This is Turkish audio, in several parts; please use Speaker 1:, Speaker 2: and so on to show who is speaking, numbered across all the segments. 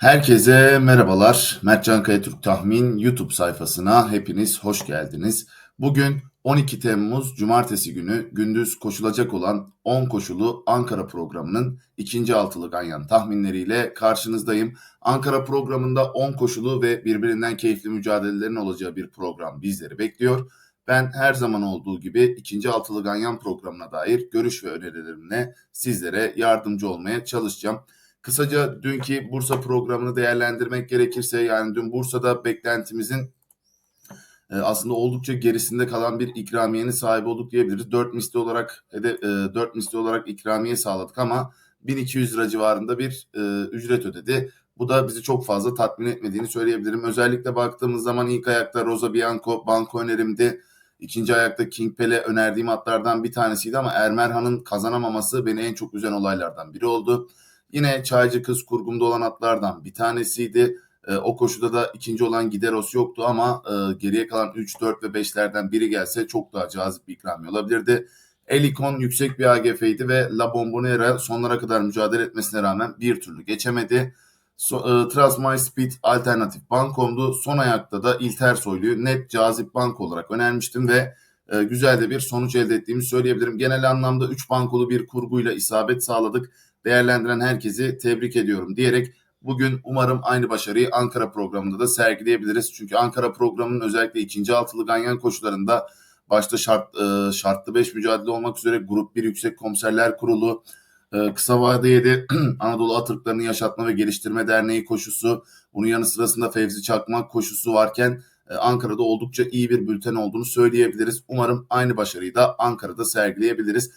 Speaker 1: Herkese merhabalar. Mertcan Kayatürk Tahmin YouTube sayfasına hepiniz hoş geldiniz. Bugün 12 Temmuz Cumartesi günü gündüz koşulacak olan 10 koşulu Ankara programının ikinci altılı ganyan tahminleriyle karşınızdayım. Ankara programında 10 koşulu ve birbirinden keyifli mücadelelerin olacağı bir program bizleri bekliyor. Ben her zaman olduğu gibi ikinci altılı ganyan programına dair görüş ve önerilerimle sizlere yardımcı olmaya çalışacağım. Kısaca dünkü Bursa programını değerlendirmek gerekirse yani dün Bursa'da beklentimizin e, aslında oldukça gerisinde kalan bir ikramiyenin sahibi olduk diyebiliriz. 4 misli olarak hedef, e, 4 misli olarak ikramiye sağladık ama 1200 lira civarında bir e, ücret ödedi. Bu da bizi çok fazla tatmin etmediğini söyleyebilirim. Özellikle baktığımız zaman ilk ayakta Rosa Bianco banko önerimdi. İkinci ayakta King Pele önerdiğim atlardan bir tanesiydi ama Ermerhan'ın kazanamaması beni en çok üzen olaylardan biri oldu. Yine Çaycı Kız kurgumda olan atlardan bir tanesiydi. E, o koşuda da ikinci olan Gideros yoktu ama e, geriye kalan 3, 4 ve 5'lerden biri gelse çok daha cazip bir ikramiye olabilirdi. Elikon yüksek bir AGF'ydi ve La Bombonera sonlara kadar mücadele etmesine rağmen bir türlü geçemedi. So, e, Trust My Speed alternatif bankomdu. Son ayakta da İlter Soylu'yu net cazip bank olarak önermiştim ve e, güzel de bir sonuç elde ettiğimi söyleyebilirim. Genel anlamda 3 bankolu bir kurguyla isabet sağladık değerlendiren herkesi tebrik ediyorum diyerek bugün umarım aynı başarıyı Ankara programında da sergileyebiliriz. Çünkü Ankara programının özellikle ikinci altılı ganyan koşularında başta şart, e, şartlı 5 mücadele olmak üzere Grup 1 Yüksek Komiserler Kurulu, e, kısa vadeye de Anadolu Atırklarını Yaşatma ve Geliştirme Derneği koşusu, bunun yanı sırasında Fevzi Çakmak koşusu varken e, Ankara'da oldukça iyi bir bülten olduğunu söyleyebiliriz. Umarım aynı başarıyı da Ankara'da sergileyebiliriz.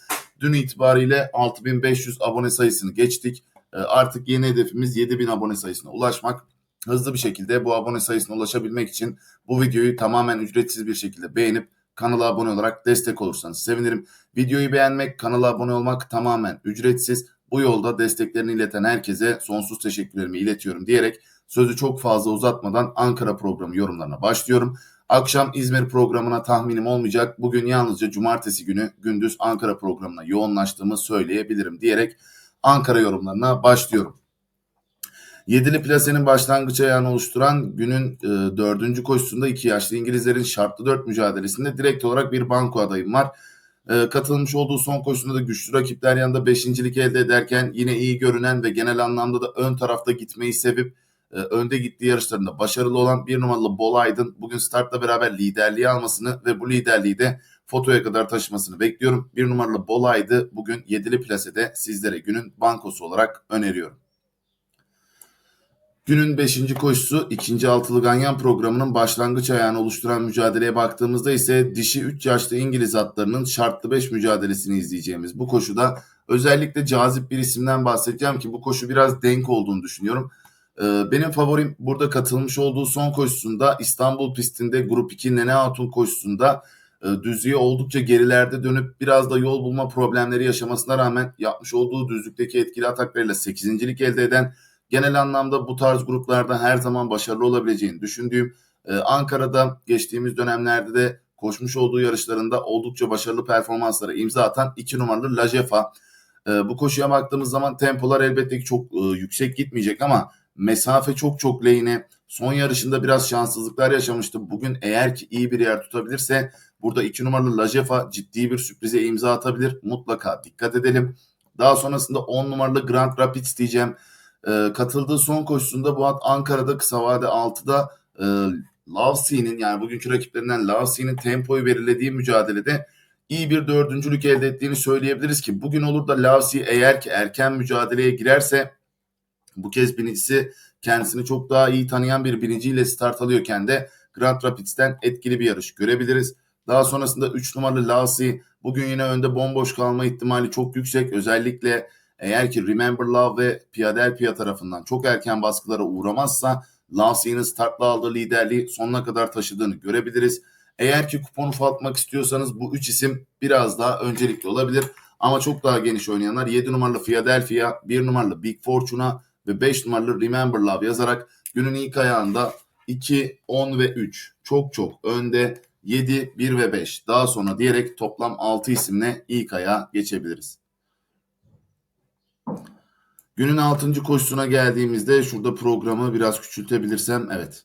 Speaker 1: Dün itibariyle 6500 abone sayısını geçtik. Ee, artık yeni hedefimiz 7000 abone sayısına ulaşmak. Hızlı bir şekilde bu abone sayısına ulaşabilmek için bu videoyu tamamen ücretsiz bir şekilde beğenip kanala abone olarak destek olursanız sevinirim. Videoyu beğenmek, kanala abone olmak tamamen ücretsiz. Bu yolda desteklerini ileten herkese sonsuz teşekkürlerimi iletiyorum diyerek sözü çok fazla uzatmadan Ankara programı yorumlarına başlıyorum. Akşam İzmir programına tahminim olmayacak. Bugün yalnızca cumartesi günü gündüz Ankara programına yoğunlaştığımı söyleyebilirim diyerek Ankara yorumlarına başlıyorum. Yedili plasenin başlangıç ayağını oluşturan günün e, dördüncü koşusunda iki yaşlı İngilizlerin şartlı dört mücadelesinde direkt olarak bir banko adayım var. E, katılmış olduğu son koşusunda da güçlü rakipler yanında beşincilik elde ederken yine iyi görünen ve genel anlamda da ön tarafta gitmeyi sevip e, önde gittiği yarışlarında başarılı olan bir numaralı Bol Aydın bugün startla beraber liderliği almasını ve bu liderliği de fotoya kadar taşımasını bekliyorum. Bir numaralı Bol Aydı bugün yedili plasede sizlere günün bankosu olarak öneriyorum. Günün 5. koşusu 2. altılı ganyan programının başlangıç ayağını oluşturan mücadeleye baktığımızda ise dişi 3 yaşlı İngiliz atlarının şartlı 5 mücadelesini izleyeceğimiz bu koşuda özellikle cazip bir isimden bahsedeceğim ki bu koşu biraz denk olduğunu düşünüyorum. Ee, benim favorim burada katılmış olduğu son koşusunda İstanbul pistinde Grup 2 Nene Hatun koşusunda e, düzlüğe oldukça gerilerde dönüp biraz da yol bulma problemleri yaşamasına rağmen yapmış olduğu düzlükteki etkili ataklarıyla 8. elde eden genel anlamda bu tarz gruplarda her zaman başarılı olabileceğini düşündüğüm e, Ankara'da geçtiğimiz dönemlerde de koşmuş olduğu yarışlarında oldukça başarılı performanslara imza atan 2 numaralı Lajefa. E, bu koşuya baktığımız zaman tempolar elbette ki çok yüksek gitmeyecek ama Mesafe çok çok lehine. Son yarışında biraz şanssızlıklar yaşamıştı. Bugün eğer ki iyi bir yer tutabilirse burada iki numaralı Lajefa ciddi bir sürprize imza atabilir. Mutlaka dikkat edelim. Daha sonrasında 10 numaralı Grand Rapids diyeceğim. Ee, katıldığı son koşusunda bu at Ankara'da kısa vade 6'da e, Lavsi'nin yani bugünkü rakiplerinden Lavsi'nin tempoyu belirlediği mücadelede iyi bir dördüncülük elde ettiğini söyleyebiliriz ki bugün olur da Lavsi eğer ki erken mücadeleye girerse bu kez binicisi kendisini çok daha iyi tanıyan bir biniciyle start alıyorken de Grand Rapids'ten etkili bir yarış görebiliriz. Daha sonrasında 3 numaralı Lassie bugün yine önde bomboş kalma ihtimali çok yüksek. Özellikle eğer ki Remember Love ve Philadelphia tarafından çok erken baskılara uğramazsa Lassie'nin startla aldığı liderliği sonuna kadar taşıdığını görebiliriz. Eğer ki kuponu ufaltmak istiyorsanız bu 3 isim biraz daha öncelikli olabilir. Ama çok daha geniş oynayanlar 7 numaralı Philadelphia, 1 numaralı Big Fortune'a ve 5 numaralı Remember Love yazarak günün ilk ayağında 2, 10 ve 3 çok çok önde 7, 1 ve 5 daha sonra diyerek toplam 6 isimle ilk ayağa geçebiliriz. Günün 6. koşusuna geldiğimizde şurada programı biraz küçültebilirsem evet.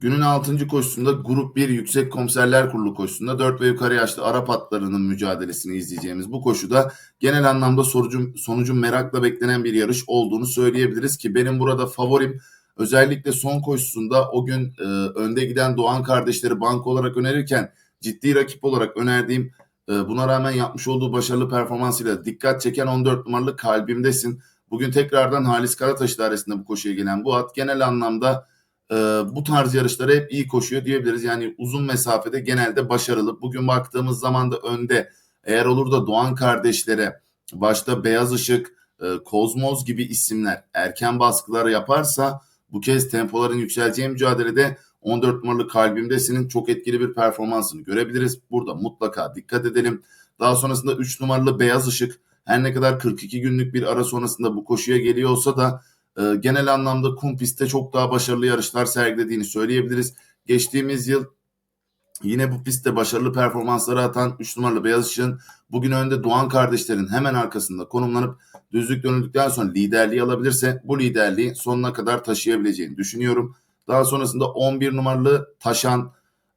Speaker 1: Günün 6. koşusunda Grup 1 Yüksek Komiserler Kurulu koşusunda 4 ve yukarı yaşlı Arap atlarının mücadelesini izleyeceğimiz bu koşuda genel anlamda sonucun, sonucun merakla beklenen bir yarış olduğunu söyleyebiliriz ki benim burada favorim özellikle son koşusunda o gün e, önde giden Doğan kardeşleri banko olarak önerirken ciddi rakip olarak önerdiğim e, buna rağmen yapmış olduğu başarılı performansıyla dikkat çeken 14 numaralı kalbimdesin. Bugün tekrardan Halis Karataş idaresinde bu koşuya gelen bu at genel anlamda e, bu tarz yarışları hep iyi koşuyor diyebiliriz. Yani uzun mesafede genelde başarılı. Bugün baktığımız zaman da önde eğer olur da Doğan kardeşlere başta Beyaz Işık, e, Kozmoz gibi isimler erken baskılar yaparsa bu kez tempoların yükseleceği mücadelede 14 numaralı kalbimdesinin çok etkili bir performansını görebiliriz. Burada mutlaka dikkat edelim. Daha sonrasında 3 numaralı Beyaz Işık her ne kadar 42 günlük bir ara sonrasında bu koşuya geliyor olsa da e, genel anlamda kum pistte çok daha başarılı yarışlar sergilediğini söyleyebiliriz. Geçtiğimiz yıl yine bu pistte başarılı performansları atan 3 numaralı Beyaz Işık'ın bugün önde Doğan kardeşlerin hemen arkasında konumlanıp düzlük dönüldükten sonra liderliği alabilirse bu liderliği sonuna kadar taşıyabileceğini düşünüyorum. Daha sonrasında 11 numaralı Taşan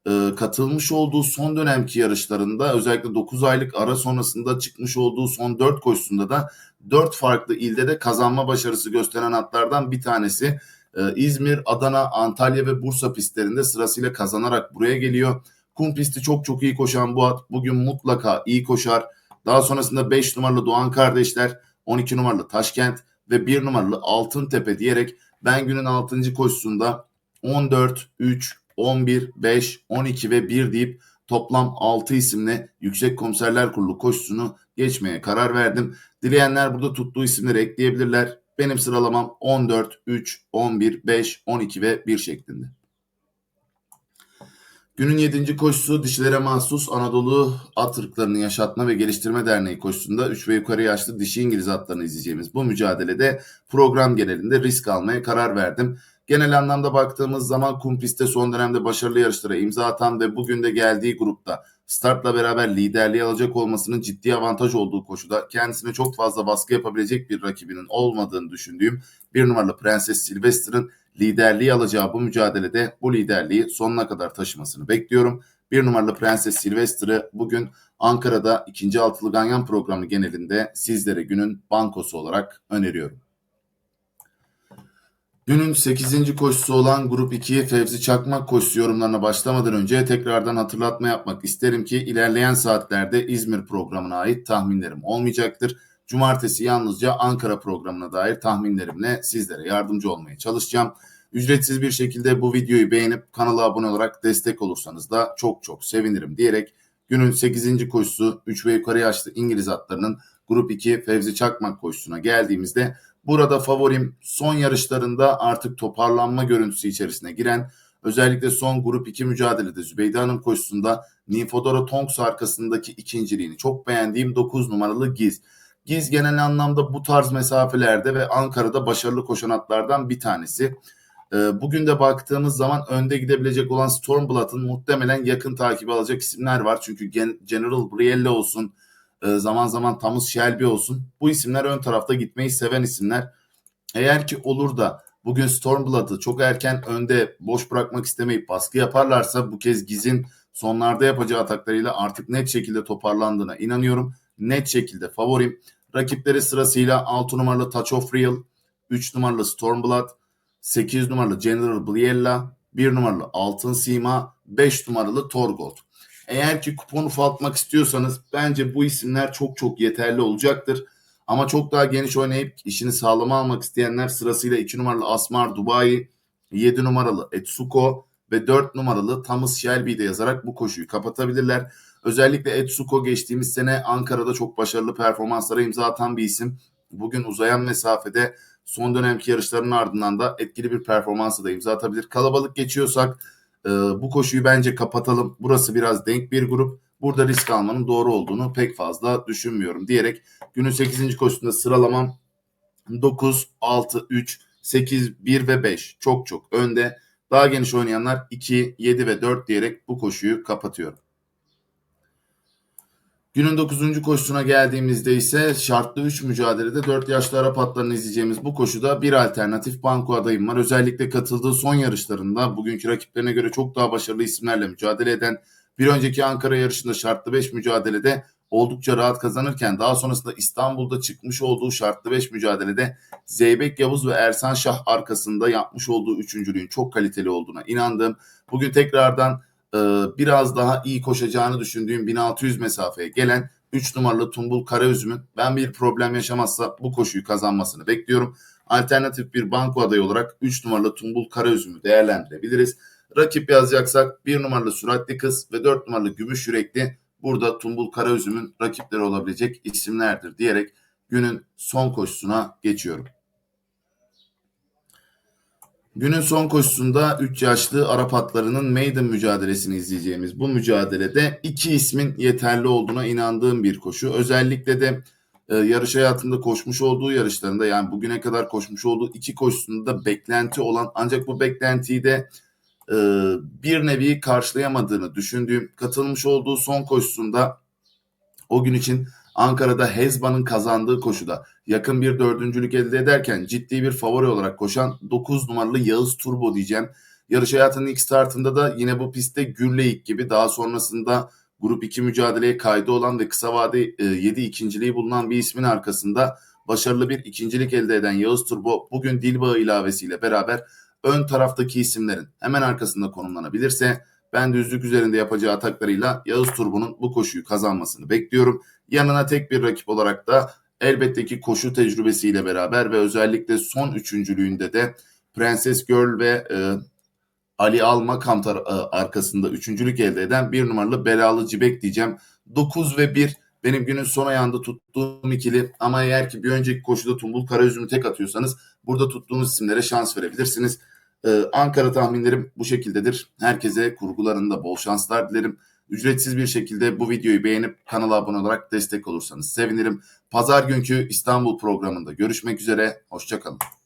Speaker 1: e, katılmış olduğu son dönemki yarışlarında özellikle 9 aylık ara sonrasında çıkmış olduğu son 4 koşusunda da 4 farklı ilde de kazanma başarısı gösteren atlardan bir tanesi. E, İzmir, Adana, Antalya ve Bursa pistlerinde sırasıyla kazanarak buraya geliyor. Kum pisti çok çok iyi koşan bu at bugün mutlaka iyi koşar. Daha sonrasında 5 numaralı Doğan kardeşler, 12 numaralı Taşkent ve 1 numaralı Altıntepe diyerek ben günün 6. koşusunda 14, 3, 11, 5, 12 ve 1 deyip toplam 6 isimle Yüksek Komiserler Kurulu koşusunu geçmeye karar verdim. Dileyenler burada tuttuğu isimleri ekleyebilirler. Benim sıralamam 14, 3, 11, 5, 12 ve 1 şeklinde. Günün 7. koşusu dişilere mahsus Anadolu At Irklarını Yaşatma ve Geliştirme Derneği koşusunda 3 ve yukarı yaşlı dişi İngiliz atlarını izleyeceğimiz bu mücadelede program genelinde risk almaya karar verdim. Genel anlamda baktığımız zaman kum pistte son dönemde başarılı yarışlara imza atan ve bugün de geldiği grupta startla beraber liderliği alacak olmasının ciddi avantaj olduğu koşuda kendisine çok fazla baskı yapabilecek bir rakibinin olmadığını düşündüğüm bir numaralı Prenses Sylvester'ın liderliği alacağı bu mücadelede bu liderliği sonuna kadar taşımasını bekliyorum. Bir numaralı Prenses Sylvester'ı bugün Ankara'da ikinci altılı ganyan programı genelinde sizlere günün bankosu olarak öneriyorum. Günün 8. koşusu olan Grup 2 Fevzi Çakmak koşusu yorumlarına başlamadan önce tekrardan hatırlatma yapmak isterim ki ilerleyen saatlerde İzmir programına ait tahminlerim olmayacaktır. Cumartesi yalnızca Ankara programına dair tahminlerimle sizlere yardımcı olmaya çalışacağım. Ücretsiz bir şekilde bu videoyu beğenip kanala abone olarak destek olursanız da çok çok sevinirim diyerek günün 8. koşusu 3 ve yukarı yaşlı İngiliz atlarının Grup 2 Fevzi Çakmak koşusuna geldiğimizde Burada favorim son yarışlarında artık toparlanma görüntüsü içerisine giren özellikle son grup 2 mücadelede Zübeyde Hanım koşusunda Ninfodora Tonks arkasındaki ikinciliğini çok beğendiğim 9 numaralı Giz. Giz genel anlamda bu tarz mesafelerde ve Ankara'da başarılı koşan atlardan bir tanesi. Ee, bugün de baktığımız zaman önde gidebilecek olan Stormblood'ın muhtemelen yakın takibi alacak isimler var. Çünkü General Brielle olsun, e, zaman zaman Thomas Shelby olsun. Bu isimler ön tarafta gitmeyi seven isimler. Eğer ki olur da bugün Stormblood'ı çok erken önde boş bırakmak istemeyip baskı yaparlarsa bu kez Giz'in sonlarda yapacağı ataklarıyla artık net şekilde toparlandığına inanıyorum. Net şekilde favorim. Rakipleri sırasıyla 6 numaralı Touch of Real, 3 numaralı Stormblood, 8 numaralı General Briella, 1 numaralı Altın Sima, 5 numaralı Torgold. Eğer ki kupon ufaltmak istiyorsanız bence bu isimler çok çok yeterli olacaktır. Ama çok daha geniş oynayıp işini sağlama almak isteyenler sırasıyla 2 numaralı Asmar Dubai, 7 numaralı Etsuko ve 4 numaralı Thomas Shelby'de yazarak bu koşuyu kapatabilirler. Özellikle Etsuko geçtiğimiz sene Ankara'da çok başarılı performanslara imza atan bir isim. Bugün uzayan mesafede son dönemki yarışların ardından da etkili bir performansı da imza atabilir. Kalabalık geçiyorsak e, bu koşuyu bence kapatalım. Burası biraz denk bir grup. Burada risk almanın doğru olduğunu pek fazla düşünmüyorum diyerek günün 8. koşusunda sıralamam 9, 6, 3, 8, 1 ve 5 çok çok önde. Daha geniş oynayanlar 2, 7 ve 4 diyerek bu koşuyu kapatıyorum. Günün 9. koşusuna geldiğimizde ise şartlı 3 mücadelede 4 yaşlı Arap atlarını izleyeceğimiz bu koşuda bir alternatif banko adayım var. Özellikle katıldığı son yarışlarında bugünkü rakiplerine göre çok daha başarılı isimlerle mücadele eden bir önceki Ankara yarışında şartlı 5 mücadelede oldukça rahat kazanırken daha sonrasında İstanbul'da çıkmış olduğu şartlı 5 mücadelede Zeybek Yavuz ve Ersan Şah arkasında yapmış olduğu üçüncülüğün çok kaliteli olduğuna inandım. Bugün tekrardan e, biraz daha iyi koşacağını düşündüğüm 1600 mesafeye gelen 3 numaralı Tumbul Karaüzüm'ün ben bir problem yaşamazsa bu koşuyu kazanmasını bekliyorum. Alternatif bir banko adayı olarak 3 numaralı Tumbul Karaüzüm'ü değerlendirebiliriz. Rakip yazacaksak 1 numaralı Süratli Kız ve 4 numaralı Gümüş Yürekli burada Tumbul Karaüzüm'ün rakipleri olabilecek isimlerdir diyerek günün son koşusuna geçiyorum. Günün son koşusunda 3 yaşlı Arap atlarının maiden mücadelesini izleyeceğimiz bu mücadelede iki ismin yeterli olduğuna inandığım bir koşu. Özellikle de e, yarış hayatında koşmuş olduğu yarışlarında yani bugüne kadar koşmuş olduğu iki koşusunda beklenti olan ancak bu beklentiyi de e, bir nevi karşılayamadığını düşündüğüm katılmış olduğu son koşusunda o gün için Ankara'da Hezban'ın kazandığı koşuda yakın bir dördüncülük elde ederken ciddi bir favori olarak koşan 9 numaralı Yağız Turbo diyeceğim. Yarış hayatının ilk startında da yine bu pistte Gürleyik gibi daha sonrasında Grup 2 mücadeleye kaydı olan ve kısa vade e, 7 ikinciliği bulunan bir ismin arkasında başarılı bir ikincilik elde eden Yağız Turbo bugün Dilbağı ilavesiyle beraber ön taraftaki isimlerin hemen arkasında konumlanabilirse ben düzlük üzerinde yapacağı ataklarıyla Yağız Turbo'nun bu koşuyu kazanmasını bekliyorum. Yanına tek bir rakip olarak da elbette ki koşu tecrübesiyle beraber ve özellikle son üçüncülüğünde de Prenses Girl ve e, Ali Alma Kamtar e, arkasında üçüncülük elde eden bir numaralı Belalı Cibek diyeceğim. 9 ve 1 benim günün son ayağında tuttuğum ikili ama eğer ki bir önceki koşuda Tumbul Karaüzüm'ü tek atıyorsanız burada tuttuğunuz isimlere şans verebilirsiniz. Ee, Ankara tahminlerim bu şekildedir. Herkese kurgularında bol şanslar dilerim. Ücretsiz bir şekilde bu videoyu beğenip kanala abone olarak destek olursanız sevinirim. Pazar günkü İstanbul programında görüşmek üzere. Hoşçakalın.